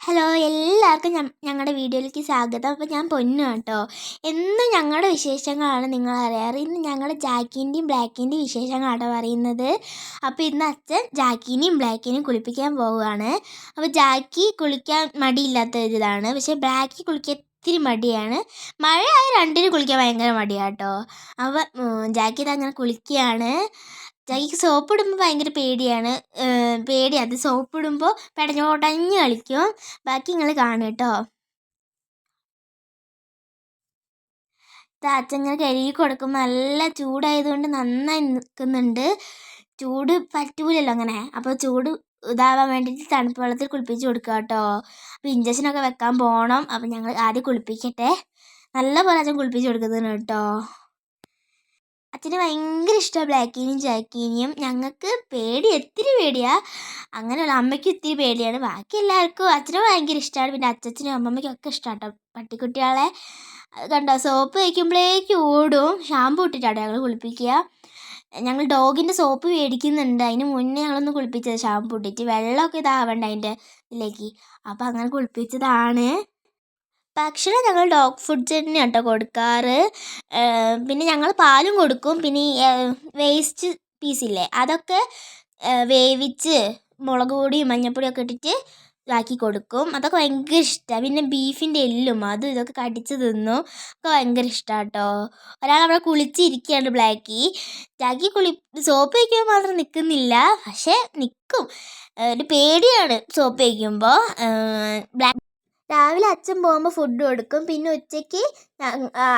Hello എല്ലാവർക്കും ഞങ്ങളുടെ വീഡിയോയിലേക്ക് സ്വാഗതം. അപ്പോൾ ഞാൻ പൊന്നു കേട്ടോ. എന്നും ഞങ്ങളുടെ വിശേഷങ്ങളാണ് നിങ്ങൾ അറിയാറ്. ഇന്ന് ഞങ്ങളുടെ ജാക്കിന്റെയും ബ്ലാക്കിന്റെയും വിശേഷങ്ങളാണ് പറയുന്നത്. അപ്പോൾ ഇന്ന് അച്ഛൻ ജാക്കിനെയും ബ്ലാക്കിനെയും കുളിപ്പിക്കാൻ പോവുകയാണ്. അപ്പോൾ ജാക്കി കുളിക്കാൻ മടിയില്ലാത്ത ഒരിതാണ് പക്ഷേ ബ്ലാക്കി കുളിക്കാൻ ഇത്തിരി മടിയാണ്. മഴയായ രണ്ടിന് കുളിക്കാൻ ഭയങ്കര മടിയാണ് കേട്ടോ അപ്പോൾ ജാക്കി അങ്ങനെ കുളിക്കുകയാണ്. ജാക്കിക്ക് സോപ്പ് ഇടുമ്പോൾ ഭയങ്കര പേടിയാണ്. പേടിയാണ് അത് സോപ്പ് ഇടുമ്പോൾ പെടഞ്ഞോടഞ്ഞ് കളിക്കും. ബാക്കി നിങ്ങൾ കാണും കേട്ടോ. അച്ഛങ്ങനെ കഴുകി കൊടുക്കുമ്പോൾ നല്ല ചൂടായതുകൊണ്ട് നന്നായി നിൽക്കുന്നുണ്ട് ചൂട് പറ്റൂലല്ലോ അങ്ങനെ. അപ്പോൾ ചൂട് ഇതാവാൻ വേണ്ടിയിട്ട് തണുപ്പ് വെള്ളത്തിൽ കുളിപ്പിച്ച് കൊടുക്കുക കേട്ടോ. അപ്പോൾ ഇഞ്ചക്ഷനൊക്കെ വെക്കാൻ പോകണം അപ്പോൾ ഞങ്ങൾ ആദ്യം കുളിപ്പിക്കട്ടെ. നല്ല പോലെ അച്ഛൻ കുളിപ്പിച്ച് കൊടുക്കുന്നുണ്ട് കേട്ടോ. അച്ഛന് ഭയങ്കര ഇഷ്ടമാണ് ബ്ലാക്കീനെയും ജാക്കീനെയും. ഞങ്ങൾക്ക് പേടി ഒത്തിരി പേടിയാണ് അങ്ങനെയുള്ള അമ്മയ്ക്ക് ഇത്തിരി പേടിയാണ്. ബാക്കി എല്ലാവർക്കും അച്ഛനും ഭയങ്കര ഇഷ്ടമാണ് പിന്നെ അച്ഛനും അമ്മമ്മയ്ക്കും ഒക്കെ ഇഷ്ടമാണ് കേട്ടോ പട്ടിക്കുട്ടികളെ കണ്ടോ? സോപ്പ് തേക്കുമ്പോഴേക്കും ഓടും. ഷാമ്പു ഇട്ടിട്ടാണ് ഞങ്ങൾ കുളിപ്പിക്കുക. ഞങ്ങൾ ഡോഗിന്റെ സോപ്പ് മേടിക്കുന്നുണ്ട്. അതിന് മുന്നേ ഞങ്ങളൊന്ന് കുളിപ്പിച്ചത് ഷാമ്പു ഇട്ടിട്ട്. വെള്ളമൊക്കെ ഇതാവണ്ട അതിന്റെ ഇതിലേക്ക്. അപ്പോൾ അങ്ങനെ കുളിപ്പിച്ചതാണ്. ഭക്ഷണം ഞങ്ങൾ ഡോഗ് ഫുഡ്സ് തന്നെയാണ് കേട്ടോ കൊടുക്കാറ്. പിന്നെ ഞങ്ങൾ പാലും കൊടുക്കും. പിന്നെ വേസ്റ്റ് വേസ്റ്റ് പീസില്ലേ അതൊക്കെ വേവിച്ച് മുളക് പൊടിയും മഞ്ഞൾപ്പൊടിയും ഒക്കെ ഇട്ടിട്ട് ഇതാക്കി കൊടുക്കും. അതൊക്കെ ഭയങ്കര ഇഷ്ടമാണ് പിന്നെ ബീഫിന്റെ എല്ലും അതും ഇതൊക്കെ കടിച്ച് തിന്നു. ഒക്കെ ഭയങ്കര ഇഷ്ടമാണ് കേട്ടോ ഒരാൾ അവിടെ കുളിച്ചിരിക്കുകയാണ് ബ്ലാക്കി ജാക്കി കുളി സോപ്പ് വയ്ക്കുമ്പോൾ മാത്രം നിൽക്കുന്നില്ല പക്ഷേ നിൽക്കും ഒരു പേടിയാണ് സോപ്പ് വയ്ക്കുമ്പോൾ ബ്ലാക്ക് രാവിലെ അച്ഛൻ പോകുമ്പോൾ ഫുഡ് കൊടുക്കും. പിന്നെ ഉച്ചയ്ക്ക്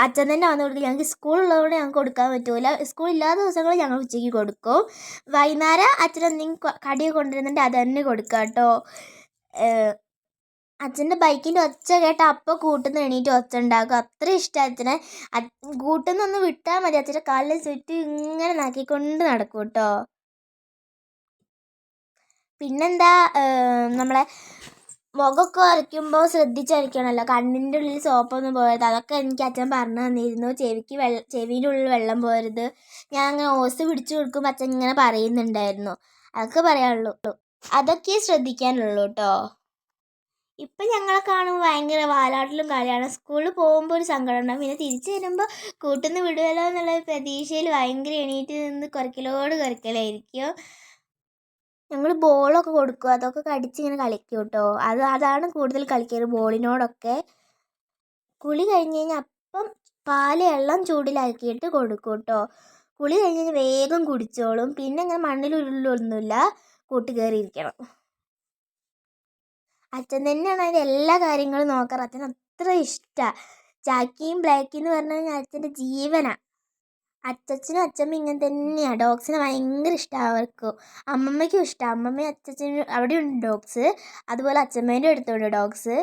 അച്ഛൻ തന്നെ വന്ന് കൊടുക്കും. ഞങ്ങൾക്ക് സ്കൂളുള്ളതുകൊണ്ട് ഞങ്ങൾക്ക് കൊടുക്കാൻ പറ്റില്ല സ്കൂളില്ലാത്ത ദിവസങ്ങളിൽ ഞങ്ങൾ ഉച്ചയ്ക്ക് കൊടുക്കും. വൈകുന്നേരം അച്ഛൻ എന്തെങ്കിലും കടി കൊണ്ടുവരുന്നുണ്ട് അത് തന്നെ കൊടുക്കുക കേട്ടോ അച്ഛന്റെ ബൈക്കിന്റെ ഒച്ച കേട്ട അപ്പം കൂട്ടുന്ന എണീറ്റ് ഒച്ച ഉണ്ടാക്കും. അത്ര ഇഷ്ടം അച്ഛനെ. കൂട്ടുന്ന ഒന്ന് വിട്ടാൽ മതി. അച്ഛന്റെ കാലിൽ ചുറ്റും ഇങ്ങനെ നാക്കിക്കൊണ്ട് നടക്കും കേട്ടോ പിന്നെന്താ നമ്മളെ മുഖമൊക്കെ വരയ്ക്കുമ്പോൾ ശ്രദ്ധിച്ചായിരിക്കണമല്ലോ കണ്ണിന്റെ ഉള്ളിൽ സോപ്പൊന്നും പോകരുത്. അതൊക്കെ എനിക്ക് അച്ഛൻ പറഞ്ഞു തന്നിരുന്നു. ചെവിക്ക് വെള്ള ചെവിയുടെ ഉള്ളിൽ വെള്ളം പോകരുത്. ഞാൻ അങ്ങനെ ഓസ് പിടിച്ചു കൊടുക്കുമ്പോൾ അച്ഛൻ ഇങ്ങനെ പറയുന്നുണ്ടായിരുന്നു. അതൊക്കെ പറയാനുള്ളൂ. അതൊക്കെ ശ്രദ്ധിക്കാനുള്ളൂ കേട്ടോ ഇപ്പം ഞങ്ങളെ കാണുമ്പോൾ ഭയങ്കര വാലാട്ടിലും കളിയാണ് സ്കൂളിൽ പോകുമ്പോൾ ഒരു സങ്കടമുണ്ട് പിന്നെ തിരിച്ചു വരുമ്പോൾ കൂട്ടുന്ന വിടുമല്ലോ എന്നുള്ള പ്രതീക്ഷയിൽ ഭയങ്കര എണീറ്റ് നിന്ന് കുറയ്ക്കലോട് കുറയ്ക്കലായിരിക്കും ഞങ്ങൾ ബോളൊക്കെ കൊടുക്കും. അതൊക്കെ കടിച്ച് ഇങ്ങനെ കളിക്കും കേട്ടോ അത് അതാണ് കൂടുതൽ കളിക്കാറ് ബോളിനോടൊക്കെ. കുളി കഴിഞ്ഞ് കഴിഞ്ഞാൽ അപ്പം പാൽ വെള്ളം ചൂടിലാക്കിയിട്ട് കൊടുക്കും കേട്ടോ കുളി കഴിഞ്ഞ് കഴിഞ്ഞാൽ വേഗം കുടിച്ചോളും. പിന്നെ ഇങ്ങനെ മണ്ണിൽ ഉരുളൊന്നുമില്ല. കൂട്ട് കയറിയിരിക്കണം അച്ഛൻ തന്നെയാണ് അതിന്റെ എല്ലാ കാര്യങ്ങളും നോക്കാറ്. അച്ഛന് അത്ര ഇഷ്ടമാണ് ചാക്കിയും ബ്ലാക്കിയും എന്ന് പറഞ്ഞു കഴിഞ്ഞാൽ അച്ഛന്റെ ജീവനാണ് അച്ചച്ചനും അച്ചമ്മയും ഇങ്ങനെ തന്നെയാണ് ഡോഗ്സിനെ ഭയങ്കര ഇഷ്ടമാണ് അവർക്ക്. അമ്മമ്മയ്ക്കും ഇഷ്ടമാണ് അമ്മമ്മയും അച്ചച്ചനും അവിടെയുണ്ട് ഡോഗ്സ്. അതുപോലെ അച്ചമ്മേന്റെ അടുത്തുണ്ട് ഡോഗ്സ്.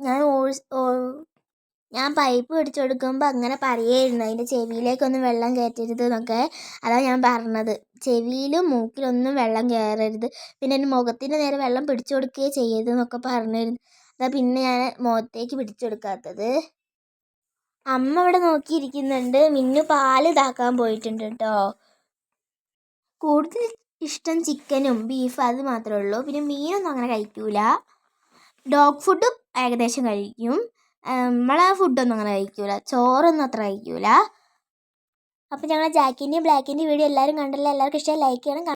ഞാൻ ഞാൻ പൈപ്പ് പിടിച്ചു കൊടുക്കുമ്പോൾ അങ്ങനെ പറയുമായിരുന്നു അതിന്റെ ചെവിയിലേക്കൊന്നും വെള്ളം കയറ്റരുത് എന്നൊക്കെ. അതാണ് ഞാൻ പറഞ്ഞത്. ചെവിയിലും മൂക്കിലൊന്നും വെള്ളം കയറരുത്. പിന്നെ എന്റെ മുഖത്തിന്റെ നേരെ വെള്ളം പിടിച്ചു കൊടുക്കുകയേ ചെയ്യരുത് എന്നൊക്കെ പറഞ്ഞിരുന്നു. അതാ പിന്നെ ഞാൻ മുഖത്തേക്ക് പിടിച്ചു കൊടുക്കാത്തത്. അമ്മ ഇവിടെ നോക്കിയിരിക്കുന്നുണ്ട്. മിന്നു പാൽ ഇതാക്കാൻ പോയിട്ടുണ്ട് കേട്ടോ. കൂടുതൽ ഇഷ്ടം ചിക്കനും ബീഫ് അത് മാത്രമേ ഉള്ളൂ. പിന്നെ മീനൊന്നും അങ്ങനെ കഴിക്കൂല. ഡോഗ് ഫുഡും ഏകദേശം കഴിക്കും. നമ്മളെ ഫുഡൊന്നും അങ്ങനെ കഴിക്കൂല. ചോറൊന്നും അത്ര കഴിക്കൂല. അപ്പോൾ ഞങ്ങൾ ജാക്കിന്റെയും ബ്ലാക്കിന്റെയും വീഡിയോ എല്ലാവരും കണ്ടല്ലോ. എല്ലാവർക്കും ഇഷ്ടമായി ലൈക്ക് ചെയ്യണം